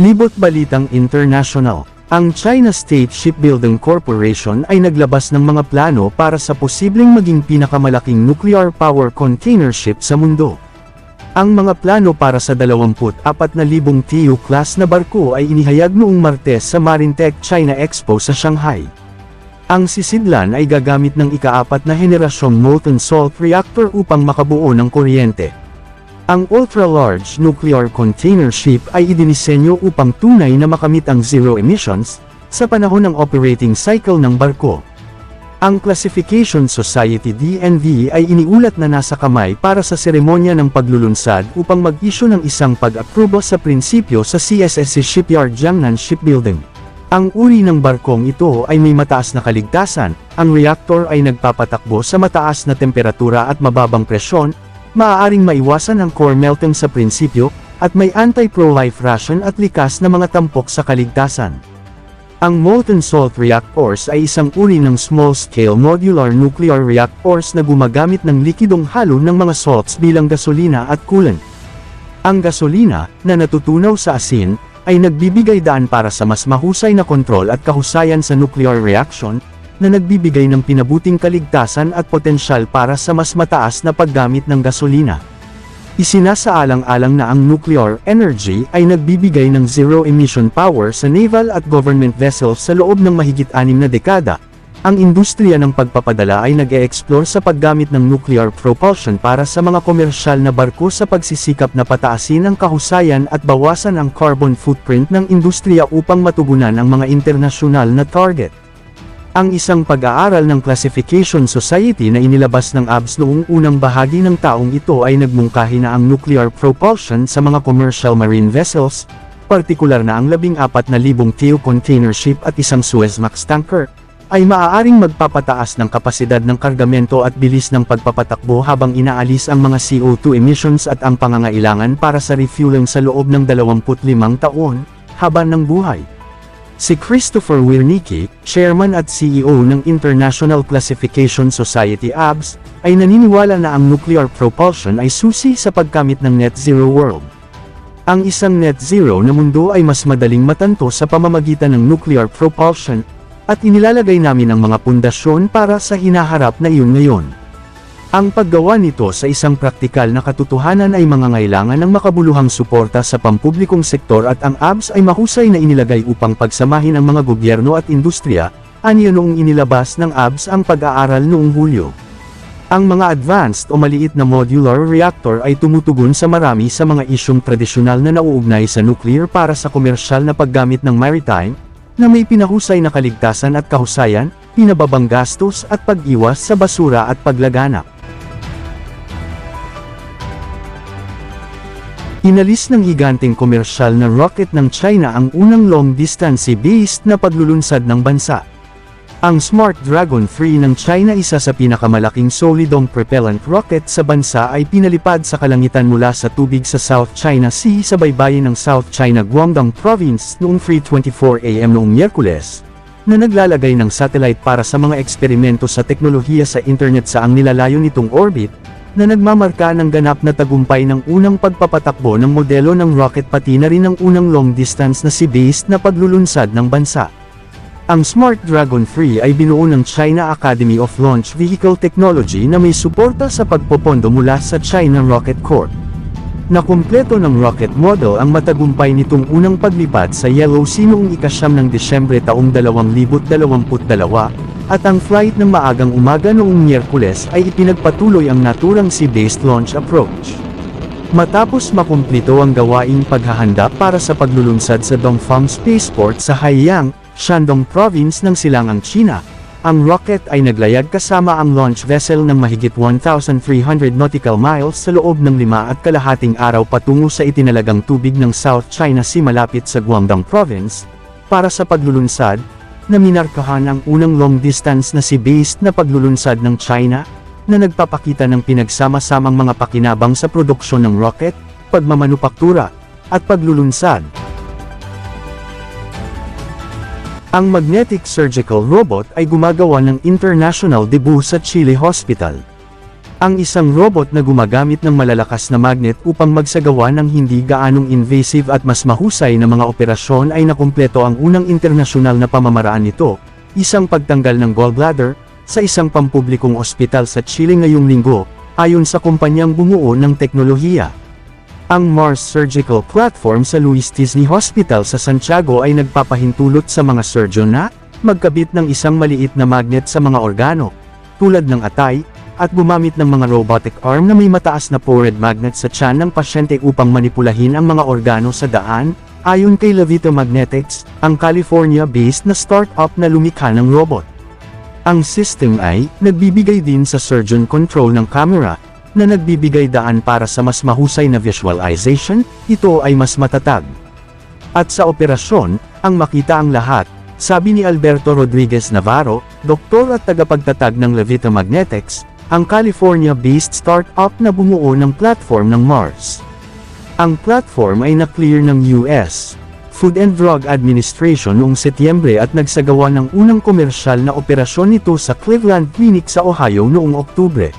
Libot Balitang International Ang China State Shipbuilding Corporation ay naglabas ng mga plano para sa posibleng maging pinakamalaking nuclear power container ship sa mundo. Ang mga plano para sa 24,000 TU class na barko ay inihayag noong Martes sa Marintech China Expo sa Shanghai. Ang sisidlan ay gagamit ng ikaapat na henerasyong molten salt reactor upang makabuo ng kuryente. Ang ultra-large nuclear container ship ay idinisenyo upang tunay na makamit ang zero emissions sa panahon ng operating cycle ng barko. Ang Classification Society DNV ay iniulat na nasa kamay para sa seremonya ng paglulunsad upang mag-issue ng isang pag-aprobo sa prinsipyo sa CSSC Shipyard Jiangnan Shipbuilding. Ang uri ng barkong ito ay may mataas na kaligtasan, ang reactor ay nagpapatakbo sa mataas na temperatura at mababang presyon, maaaring maiwasan ang core melting sa prinsipyo, at may anti-pro-life ration at likas na mga tampok sa kaligtasan. Ang molten salt reactors ay isang uri ng small-scale modular nuclear reactors na gumagamit ng likidong halo ng mga salts bilang gasolina at coolant. Ang gasolina, na natutunaw sa asin, ay nagbibigay daan para sa mas mahusay na kontrol at kahusayan sa nuclear reaction, na nagbibigay ng pinabuting kaligtasan at potensyal para sa mas mataas na paggamit ng gasolina. Isinasaalang-alang na ang nuclear energy ay nagbibigay ng zero-emission power sa naval at government vessels sa loob ng mahigit anim na dekada. Ang industriya ng pagpapadala ay nag-e-explore sa paggamit ng nuclear propulsion para sa mga komersyal na barko sa pagsisikap na pataasin ang kahusayan at bawasan ang carbon footprint ng industriya upang matugunan ang mga internasyonal na target. Ang isang pag-aaral ng Classification Society na inilabas ng ABS noong unang bahagi ng taong ito ay nagmungkahi na ang nuclear propulsion sa mga commercial marine vessels, partikular na ang 14,000 TEU container ship at isang Suezmax tanker, ay maaaring magpapataas ng kapasidad ng kargamento at bilis ng pagpapatakbo habang inaalis ang mga CO2 emissions at ang pangangailangan para sa refueling sa loob ng 25 taon, haba ng buhay. Si Christopher Wernicke, chairman at CEO ng International Classification Society ABS, ay naniniwala na ang nuclear propulsion ay susi sa pagkamit ng net zero world. Ang isang net zero na mundo ay mas madaling matanto sa pamamagitan ng nuclear propulsion, at inilalagay namin ang mga pundasyon para sa hinaharap na iyon ngayon. Ang paggawa nito sa isang praktikal na katotohanan ay mangangailangan ng makabuluhang suporta sa pampublikong sektor at ang ABS ay mahusay na inilagay upang pagsamahin ang mga gobyerno at industriya, aniya noong inilabas ng ABS ang pag-aaral noong Hulyo. Ang mga advanced o maliit na modular reactor ay tumutugon sa marami sa mga isyong tradisyonal na nauugnay sa nuclear para sa komersyal na paggamit ng maritime, na may pinahusay na kaligtasan at kahusayan, pinababang gastos at pag-iwas sa basura at paglaganap. Inalis ng higanteng komersyal na rocket ng China ang unang long-distance based na paglulunsad ng bansa. Ang Smart Dragon 3 ng China isa sa pinakamalaking solidong propellant rocket sa bansa ay pinalipad sa kalangitan mula sa tubig sa South China Sea sa baybayin ng South China Guangdong Province noong 3.24 am noong Miyerkules, na naglalagay ng satellite para sa mga eksperimento sa teknolohiya sa internet sa ang nilalayo nitong orbit, na nagmamarka ng ganap na tagumpay ng unang pagpapatakbo ng modelo ng rocket pati na rin ng unang long-distance na sea-based na paglulunsad ng bansa. Ang Smart Dragon 3 ay binuo ng China Academy of Launch Vehicle Technology na may suporta sa pagpopondo mula sa China Rocket Corp. Nakumpleto ng rocket model ang matagumpay nitong unang paglipad sa Yellow Sea noong ikasyam ng Desyembre taong 2022, at ang flight ng maagang umaga noong Miyerkules ay ipinagpatuloy ang naturang sea-based launch approach. Matapos makumplito ang gawaing paghahanda para sa paglulunsad sa Dongfang Spaceport sa Haiyang, Shandong Province ng Silangang China, ang rocket ay naglayag kasama ang launch vessel ng mahigit 1,300 nautical miles sa loob ng lima at kalahating araw patungo sa itinalagang tubig ng South China Sea malapit sa Guangdong Province, para sa paglulunsad, na minarkahan ang unang long-distance na sea-based na paglulunsad ng China, na nagpapakita ng pinagsama-samang mga pakinabang sa produksyon ng rocket, pagmamanupaktura, at paglulunsad. Ang magnetic surgical robot ay gumagawa ng international debut sa Chile Hospital. Ang isang robot na gumagamit ng malalakas na magnet upang magsagawa ng hindi gaanong invasive at mas mahusay na mga operasyon ay nakumpleto ang unang internasyonal na pamamaraan nito, isang pagtanggal ng gallbladder, sa isang pampublikong ospital sa Chile ngayong linggo, ayon sa kumpanyang bumuo ng teknolohiya. Ang Mars Surgical Platform sa Luis Disney Hospital sa Santiago ay nagpapahintulot sa mga surgeon na magkabit ng isang maliit na magnet sa mga organo, tulad ng atay, at gumamit ng mga robotic arm na may mataas na forward magnet sa tiyan ng pasyente upang manipulahin ang mga organo sa daan, ayon kay Levito Magnetics, ang California-based na startup na lumikha ng robot. Ang system ay nagbibigay din sa surgeon control ng camera, na nagbibigay daan para sa mas mahusay na visualization, ito ay mas matatag. At sa operasyon, ang makita ang lahat, sabi ni Alberto Rodriguez Navarro, doktor at tagapagtatag ng Levita Magnetics, ang California-based startup na bumuo ng platform ng Mars. Ang platform ay na-clear ng US Food and Drug Administration noong Setyembre at nagsagawa ng unang komersyal na operasyon nito sa Cleveland Clinic sa Ohio noong Oktubre.